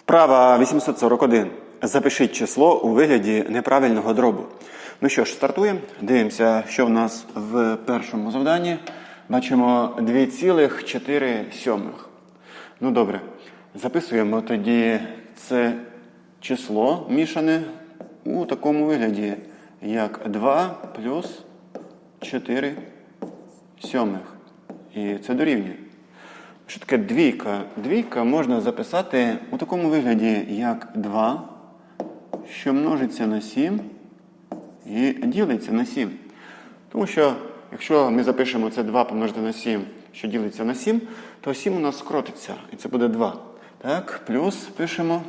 Вправа 841. Запишіть число у вигляді неправильного дробу. Ну що ж, стартуємо. Дивимося, що в нас в першому завданні. Бачимо 2,4. Ну добре. Записуємо тоді це число мішане у такому вигляді, як 2 плюс 4 сьомих. І це дорівнює. Що таке двійка? Двійка можна записати у такому вигляді, як 2, що множиться на 7 і ділиться на 7. Тому що, якщо ми запишемо це 2 помножити на 7, що ділиться на 7, то 7 у нас скоротиться, і це буде 2. Так, плюс пишемо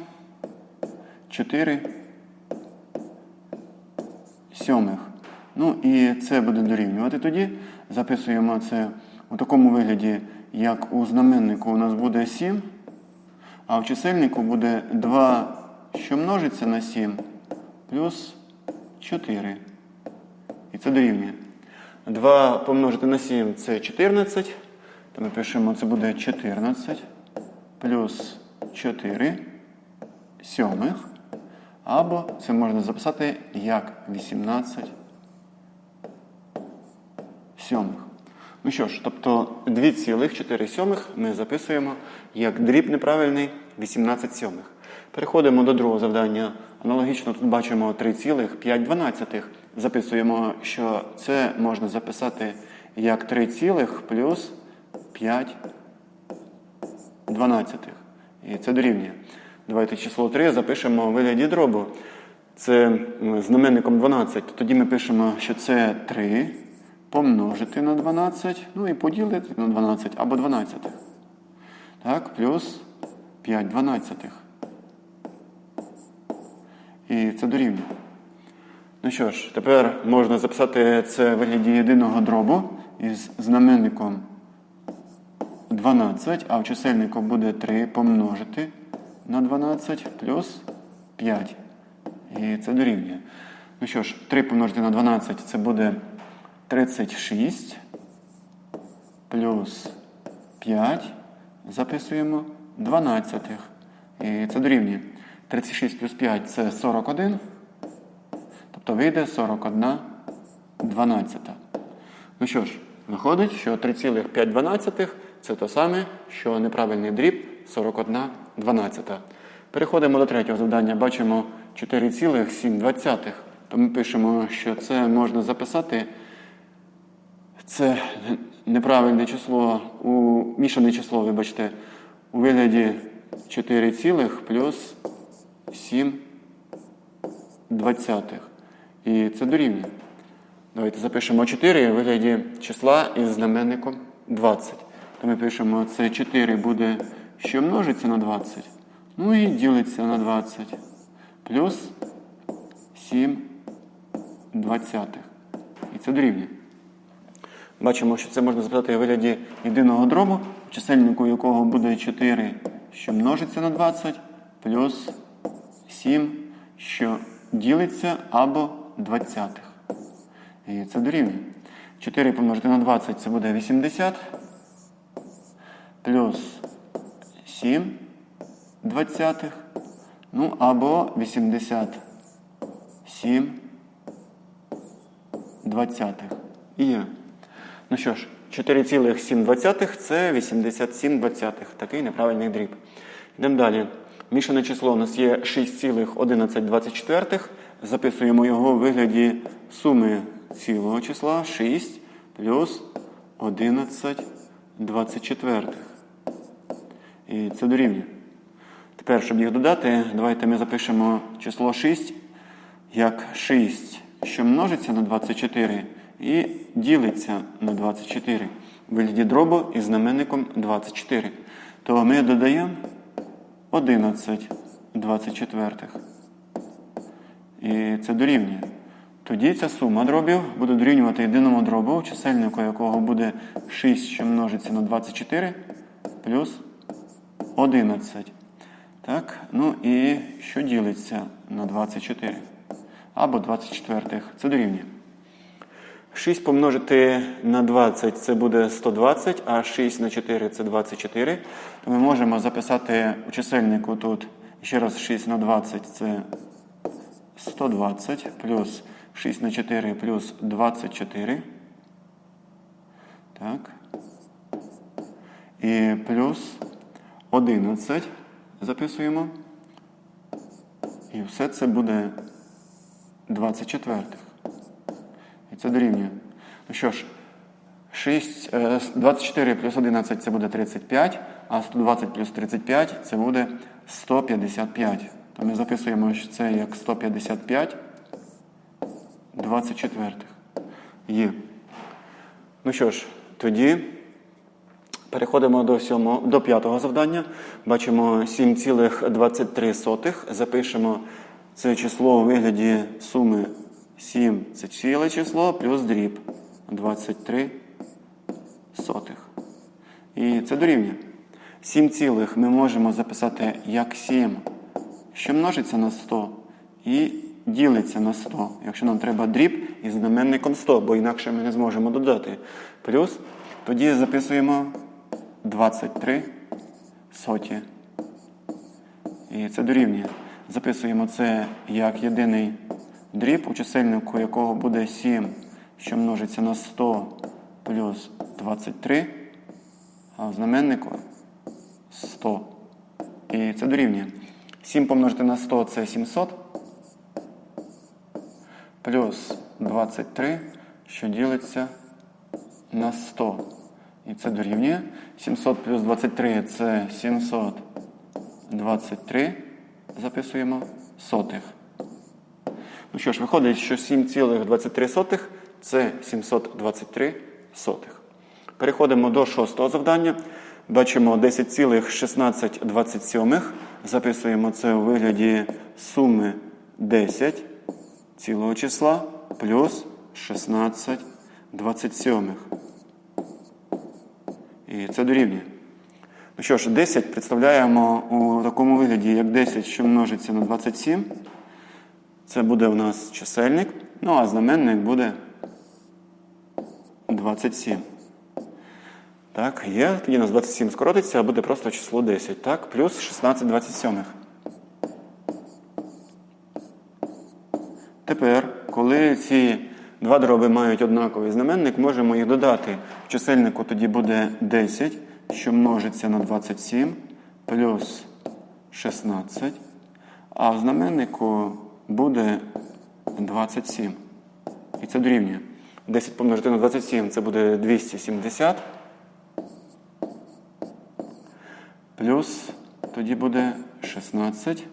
4 сьомих. Ну і це буде дорівнювати тоді. Записуємо це у такому вигляді, як у знаменнику у нас буде 7, а в чисельнику буде 2, що множиться на 7, плюс 4. І це дорівнює. 2 помножити на 7 це 14. То ми пишемо, це буде 14 плюс 4 сьомих. Або це можна записати як 18 сьомих. Ну що ж, тобто 2,4 сьомих ми записуємо як дріб неправильний 18 сьомих. Переходимо до другого завдання. Аналогічно тут бачимо 3,5. Записуємо, що це можна записати як 3, цілих плюс 5 дванадцятих. І це дорівнює. Давайте число 3 запишемо у вигляді дробу. Це знаменником 12. Тоді ми пишемо, що це 3 помножити на 12, ну і поділити на 12 або 12. Так, плюс 5 дванадцятих. І це дорівнює. Ну що ж, тепер можна записати це в вигляді єдиного дробу із знаменником 12, а в чисельнику буде 3 помножити на 12 плюс 5. І це дорівнює. Ну що ж, 3 помножити на 12 це буде 36 плюс 5. Записуємо 12. І це дорівнює. 36 плюс 5 це 41. Тобто вийде 41 дванадцята. Ну що ж, виходить, що 3,5 це те саме, що неправильний дріб 41 дванадцята. Переходимо до третього завдання. Бачимо 4,7. То ми пишемо, що це можна записати. Це неправильне число, у мішане число, вибачте, у вигляді 4 цілих плюс 7 двадцятих. І це дорівнює. Давайте запишемо 4 у вигляді числа із знаменником 20. То ми пишемо, це 4 буде, що множиться на 20. Ну і ділиться на 20. Плюс 7 двадцятих. І це дорівнює. Бачимо, що це можна записати у вигляді єдиного дробу, чисельнику якого буде 4, що множиться на 20, плюс 7, що ділиться або двадцятих. І це дорівнює. 4 помножити на 20 це буде 80, плюс 7 двадцятих, ну або 87 двадцятих. І є. Ну що ж, 4,7 це 87. Такий неправильний дріб. Йдемо далі. Мішане число у нас є 6,11 Записуємо його у вигляді суми цілого числа 6 плюс 11 24. І це дорівнює. Тепер, щоб їх додати, давайте ми запишемо число 6 як 6, що множиться на 24 і ділиться на 24 в вигляді дробу із знаменником 24. То ми додаємо 11 24. І це дорівнює. Тоді ця сума дробів буде дорівнювати єдиному дробу, чисельнику якого буде 6, що множиться на 24, плюс 11. Так, ну і що ділиться на 24? Або 24. Це дорівнює. 6 помножити на 20 це буде 120, а 6 на 4 це 24. То ми можемо записати у чисельнику тут Ще раз 6 на 20 це 120 плюс 6 на 4 плюс 24. Так. І плюс 11 записуємо. І все це буде 24. Це дорівнює. Ну що ж, 6, е, 24 плюс 11 це буде 35, а 120 плюс 35 це буде 155. То ми записуємо, що це як 155 24. Є. Ну що ж, тоді переходимо до, сьомого, до п'ятого завдання. Бачимо 7,23. Запишемо це число у вигляді суми 7 це ціле число плюс дріб 23 сотих. І це дорівнює. 7 цілих ми можемо записати як 7, що множиться на 100 і ділиться на 100, якщо нам треба дріб із знаменником 100, бо інакше ми не зможемо додати. Плюс тоді записуємо 23 соті. І це дорівнює. Записуємо це як єдиний дріб, у чисельнику якого буде 7, що множиться на 100 плюс 23, а в знаменнику 100. І це дорівнює. 7 помножити на 100 це 700. Плюс 23, що ділиться на 100. І це дорівнює. 700 плюс 23 це 723. Записуємо сотих. Ну що ж, виходить, що 7,23 це 723 сотих. Переходимо до шостого завдання. Бачимо 10,1627. Записуємо це у вигляді суми 10 цілого числа плюс 16 27. І це дорівнює. Ну що ж, 10 представляємо у такому вигляді, як 10, що множиться на 27. Це буде у нас чисельник. Ну, а знаменник буде 27. Так, є. Тоді у нас 27 скоротиться, а буде просто число 10. Так, плюс 16 27. Тепер, коли ці два дроби мають однаковий знаменник, можемо їх додати. В чисельнику тоді буде 10, що множиться на 27, плюс 16. А в знаменнику буде 27. І це дорівнює. 10 помножити на 27 це буде 270. Плюс тоді буде 16.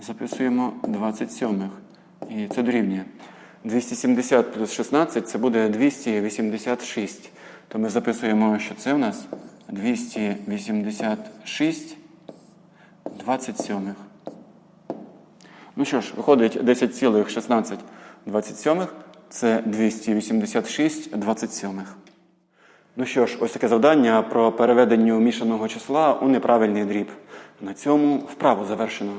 Записуємо 27. І це дорівнює. 270 плюс 16 це буде 286. То ми записуємо, що це у нас 286 27. Ну що ж, виходить 10,16 27 це 286 27. Ну що ж, ось таке завдання про переведення мішаного числа у неправильний дріб. На цьому вправу завершено.